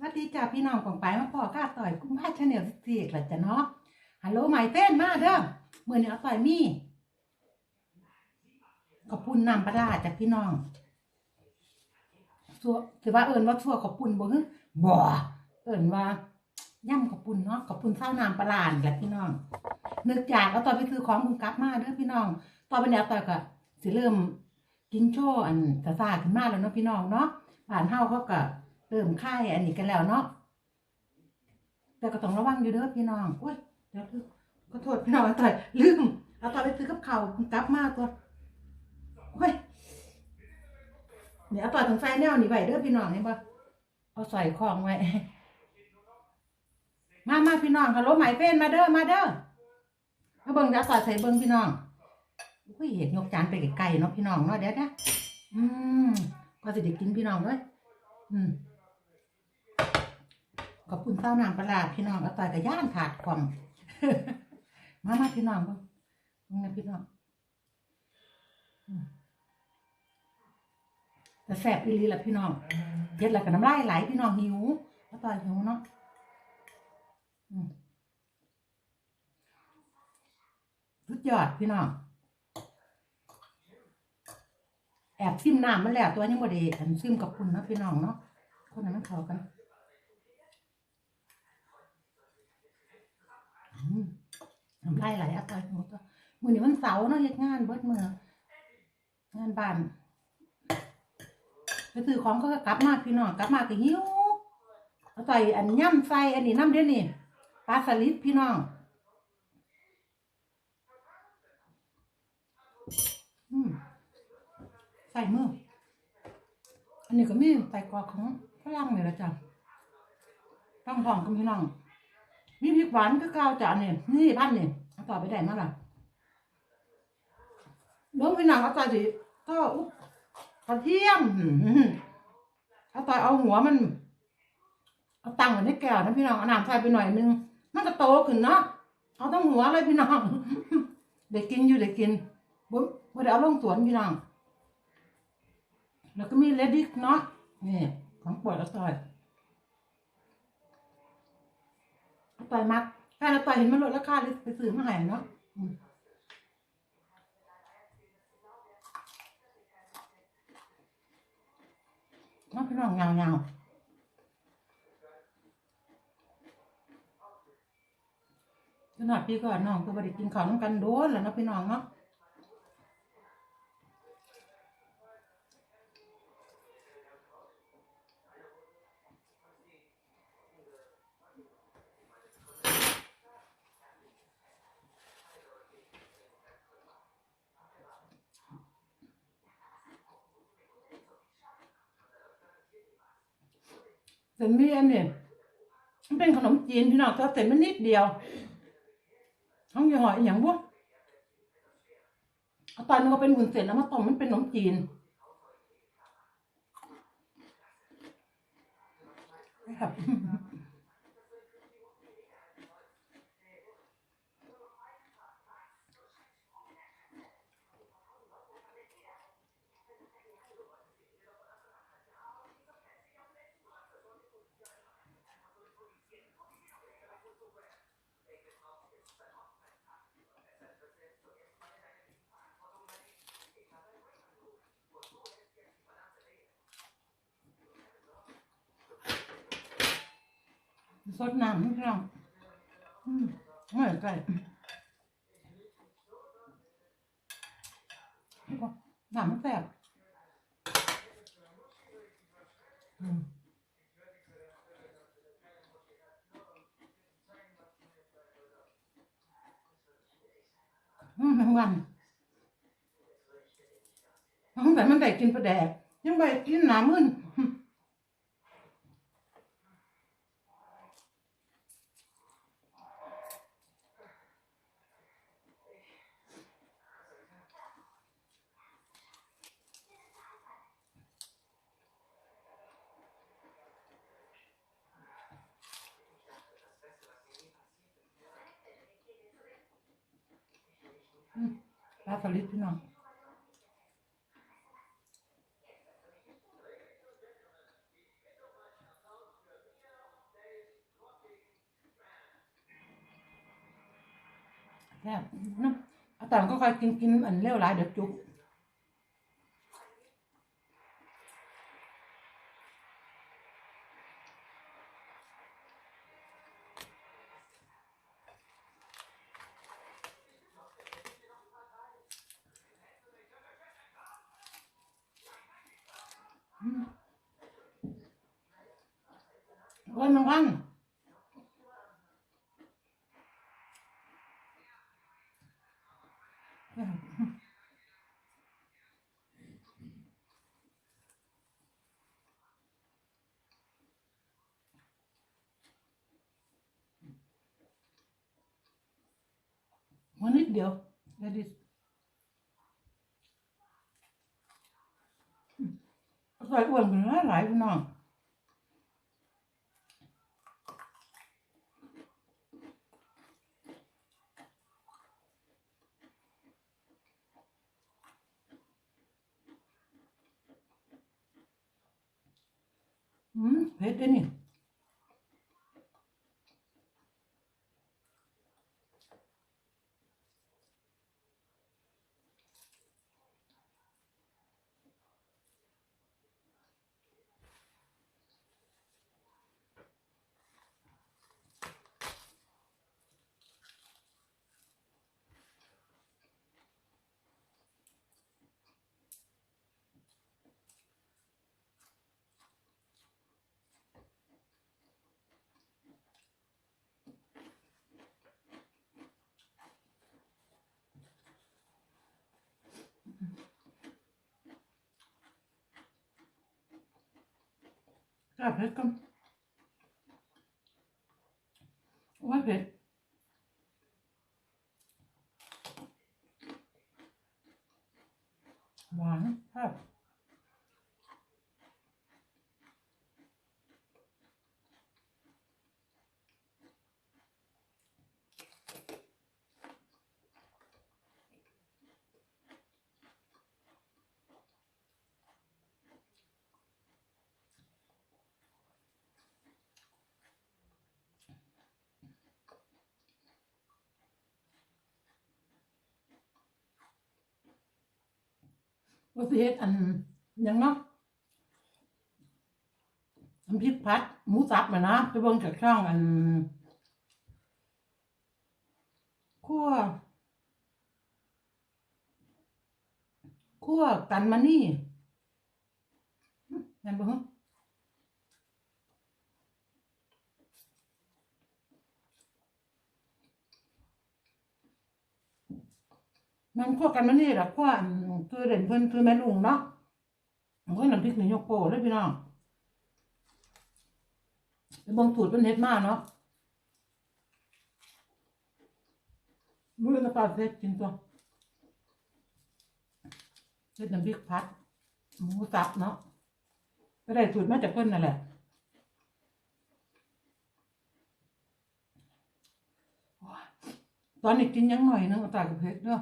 สวัสดีจ้าพี่น้องของไปมาพอก้าต่อยกุ้งพาชาแนลสิกละจ้ะเนาะฮัลโหลใหม่เต้นมาเด้อเมื่อนี้เอาต่อยมี่ขอบคุณนำปลาร้าจากพี่น้องสัวถือว่าเอิญว่าชั่วขอบคุณบ่ฮึบ่เอิญว่าย่ำขอบคุณเนาะขอบคุณเศร้านามปลาร้านี่แหละพี่น้องนึกจากเอาต่อยไปซื้อของคุณกลับมาเด้อพี่น้อง ต่อไปเนี้ยต่อยก็สิเริ่มกินโชว์อันกระซ่าขึ้นมาแล้วเนาะพี่น้องเนาะผ่านเฮาเขาก็ เริ่มค่ายอันนี้กันแล้วเนาะแต่ก็ต้องระวังอยู่เด้อพี่น้องโอ้ยเดี๋ยวลืมขอโทษพี่น้องต่อยลืมเอาต่อยไปซื้อกับเขากลับมาตัวโอ้ยเนี่ยเอาต่อยถึงไฟแนวนี่ไว้เด้อพี่น้องเห็นปะเอาใส่ของไว้ มามาพี่น้องฮัลโหลไหมเป็นมาเด้อมาเด้อมาเบิ่งเดี๋ยวต่อยใส่เบิ่งพี่น้องอุ้ยเห็นยกจานไปไกลๆเนาะพี่น้องเนาะเดี๋ยวนะอืมก็สิได้กินพี่น้องด้วยอืม ขอบคุณเต้านางประหลาดพี่น้องเอาต่อยกับย่านขาดความมามาพี่น้องบ่งมึงนะพี่น้องแต่แสบอีลีละพี่น้องเย็ดแล้วกับน้ำลายไหลพี่น้องหิวเอาต่อยหิวเนาะสุดยอดพี่น้องแอบซิมน้ำมันแล้วตัวยังบ่ด้อันซิมกับคุณนะพี่น้องเนาะคนนั้นมันเข้ากัน อืม น้ำลายหลอากาศหมดตัวมือนี้วันเสาร์เนาะเฮ็ดงานเบิดมืองานบ้านไปซื้อของก็กลับมาพี่น้องกลับมาก็หิวเอาใส่อันย่ำใส่อันนี้น้ำเดี๋ยวนี้ปลาสลิดพี่น้องอืมใส่มืออันนี้ก็มีใส่กรอกของฝรั่งนี่แหละจ้ะตั้งทองกับพี่น้องมีพริกหวานก็เกาวจานเนี่ยนี่พันเนี่ย เอาต่อไปได้มาล่ะเบิ้งพี่นางเอาต่อสิก็กระเทียมเอาต่อเอาหัวมัน เอาตังไว้ในแก้วนะพี่น้องเอาน้ำใส่ไปหน่อยนึง มันก็โตขึ้นเนาะเอาต้องหัวเลยพี่น้องเด็กกินอยู่เด็กกินบุ้บ่ได้เอาลงสวนพี่น้องแล้วก็มีเลดิกเนาะนี่ของโปวดเอาต่อยต่อยมัก แฟนเราต่อยเห็นมันลดราคาเลยไปซื้อมาให้เนาะมน้องพี่น้องเงาเงาขนาดพี่ก่อนน้องก็บริกินข้าวน้ำกันโดนแล้วเนาะพี่น้องเนาะ เส้นเมี่ยนเนี่ยมันเป็นขนมจีนพี่น้องแต่เส้นมันนิดเดียวท้องยี่ห้ออย่างบุเอาตอนมันก็เป็นวุ้นเส้นแล้วมาต้มมันเป็นขนมจีนครับ สดน้ำพี่น้องอืมไม่ใส่น้ำแซ่บอืมอืมแมงวันตั้งแต่มันได้กินปลาแดกยังไปกินน้ำมึน สลิดพี่น้องแซ่บน้ำอาตามก็คอยกินกินอันเร็วหลายเดี๋ยวจุก มันนิดเดียวเดี๋ยวดิใส่อ้วนเป็นหลายๆพี่น้อง อืมเผ็ ดเลยนี่ ว่าเสิเฮ็ดอันหยังเนาะน้ำพริกผัดหมูสับมานะไปเบิ่งจากช่องอันคั่วคั่วกันมานี่หึเห็นบ่ฮะ มันคั่วกันมานี่ล่ะคั่วอันคือเด่นเพิ่นคือแม่ลุงเนาะโอ้ยน้ำพริกนี่ยกโป้เลยพี่น้องไปเบิ่งสูตรเพิ่นเฮ็ดมาเนาะมื้อละปลาเฮ็ดกินตัวเฮ็ดน้ำพริกผัดหมูสับเนาะก็ได้สูตรมาจากเพิ่นนั่นแหละตอนนี้กินยังหน่อยนึงตากับเพชรเนาะ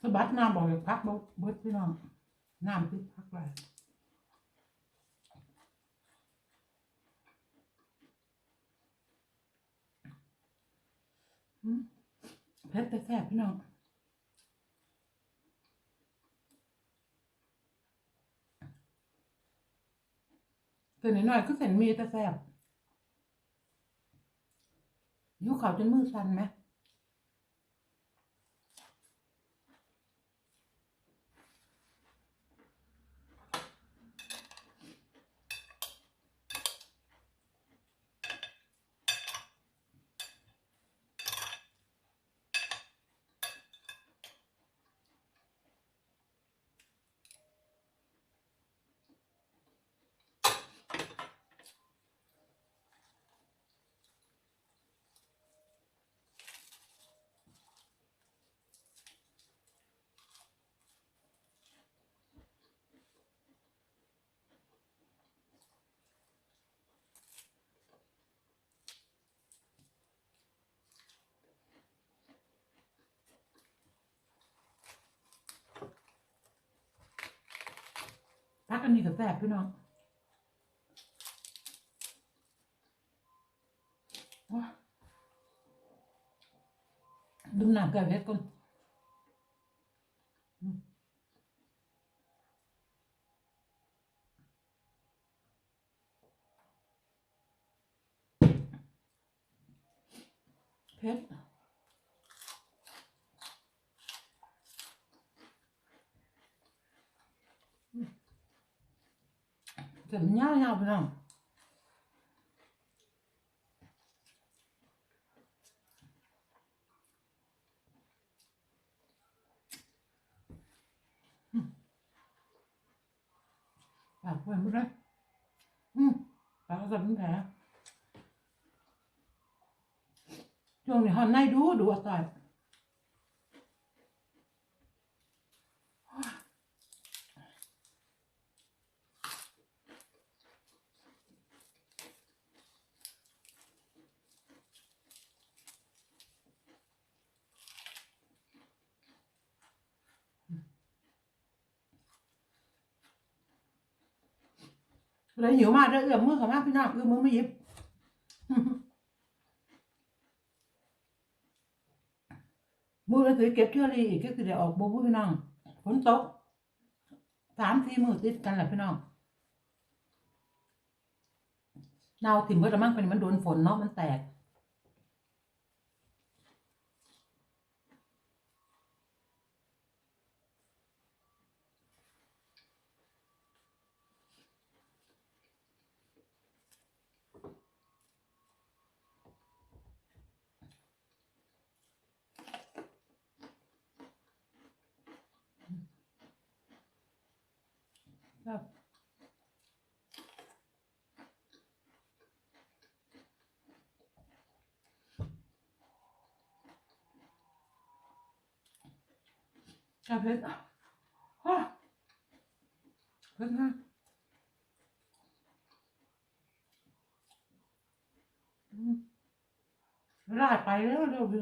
สะบัดน้ำบอกเลยพักบ่เบิดพี่น้องน้ำคือพักไรอืมเผ็ดแต่แซ่บพี่น้องเส้นน้อยๆก็เส้นมีแต่แซ่บยูเขาจนมือสั่นไหม พักอันนี้กับแซ่บพี่น้องว้าดูหนังกับเพชรก่อนอืมเพชร เจ็บเงาเงาพี่น้องอืมปากเปื่อยหมดเลยอืมปากก็จะ เลยหิวมากเลยเอื้อมมือเขามากพี่น้องเอื้อมมือไม่หยิบมือเลยถือเก็บเชื่อรีอีกก็คือเดี๋ยวออกบูบูพี่น้องฝนตกสามสี่มือติดกันแหละพี่น้องเนาถิ่มเบิดละมั่งเป็นมันโดนฝนเนาะมันแตก ครับกาเพชรฮ่าเพชรนะอืมลาดไปแล้วเร็วพี่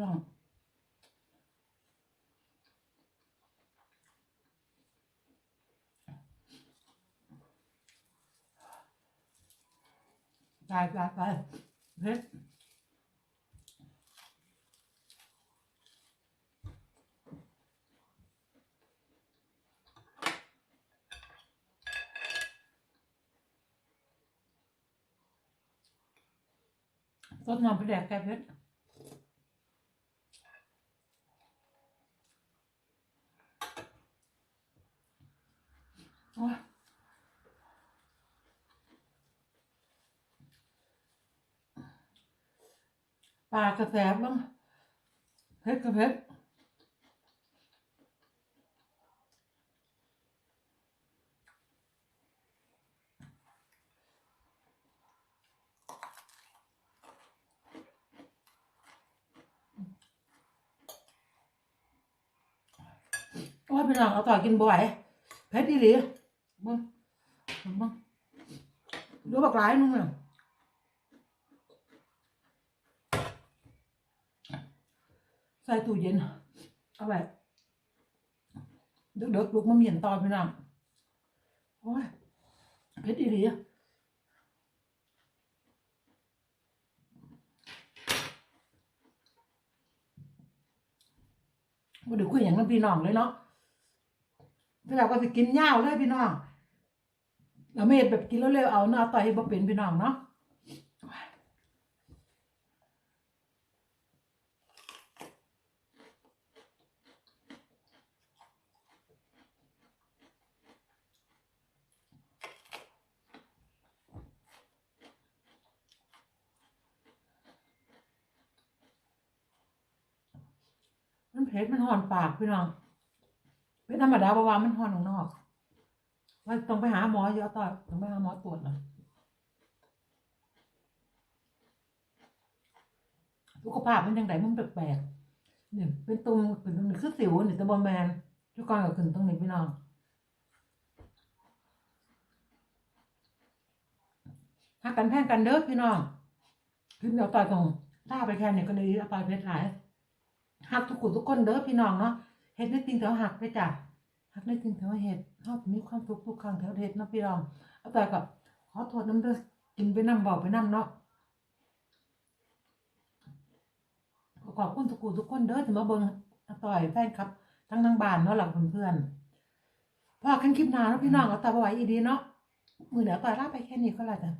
ตายตายตายเพชรต้นหอมไปแดกแกเพชรโอ้ย ปลากระแสบบ้างเพชรกระเพชรโอ้ยพี่น้องเอาต่อกินบ่อยเพชรดีหลีมึงมึงดูบักหลายมึงเนี่ย ใส่ตู้เย็น เอาไว้เด็กๆลูกมาเหมียนตอนพี่น้องโอ้ยเพชรดีหลีมาเดูคุยอย่างนั้นพี่น้องเลยเนาะพี่เราก็จะกินเหย้าเลยพี่น้องเราไม่เห็นแบบกินแล้วเร็วเอาเนาะต่อยให้บ่เป็นพี่น้องเนาะมันเผ็ดมันหอนปากพี่น้องเป็นธรรมดาเพราะวามันหอนข้างนอกว่าต้องไปหาหมอเยอะต่อต้องไปหาหมอตรวจนะสุขภาพมันยังไงมันแปลกๆเนี่ยเป็นตุ่มเป็นตุ่มคือสิวเนี่ยตะบอแมนทุกคนก็ขึ้นตรงนี้พี่น้องหักกันแพ่งกันเด้อพี่น้องคือเดี๋ยวต่อยตรงล่าไปแค่เนี่ยก็เลยเอาไปเพชรหลาย หักทุกคนทุกคนเด้อพี่น้องเนาะเฮ็ดในจริงแถวหักไปจ้ะหักในจริงแถวเฮ็ดเฮามีความสุกข์ทุกครั้งแถวเฮ็ดเนาะพี่น้องเอาแต่กับขอโทษน้ำเด้อกินไปน้ำเบาไปน้ำเนาะขอบคุณทุกคนทุกคนเด้อที่มาเบิ่งอาต่อยแฟนครับ ทั้งทางบ้านเนาะหลังเพื่อนๆพอกันคลิปหน้าเนาะพี่น้องเอาแต่บ่ไหวอีดีเนาะมือเดี๋ยวต่อยลาไปแค่นี้ก็แล้วจ้ะ